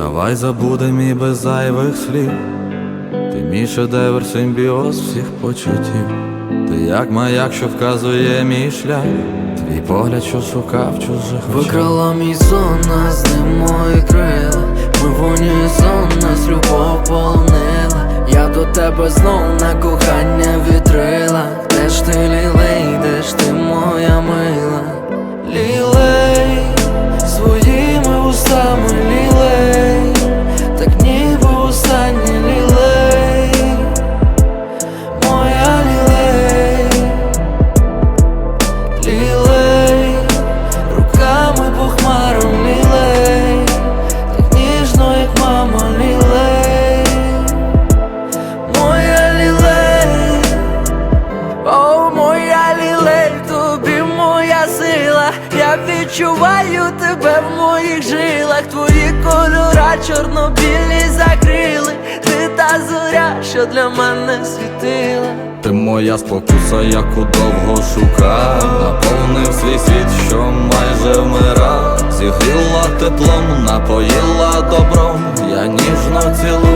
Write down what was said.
Давай забудем і без зайвих слів. Ти мій шедевр, симбіоз всіх почуттів. Ти як маяк, що вказує мій шлях. Твій погляд, що шукав чужих. Викрала мій сон, нас ним мої крила Ми в унісон, нас любов полонила Я до тебе знов на кохання вітрила Де ж ти лілей, відчуваю тебе в моїх жилах, твої кольора чорнобілі закрили, ти та зоря, що для мене світила. Ти моя спокуса, яку довго шукав. Наповнив свій світ, що майже вмирав. Зігріла теплом, напоїла добром. Я ніжно знов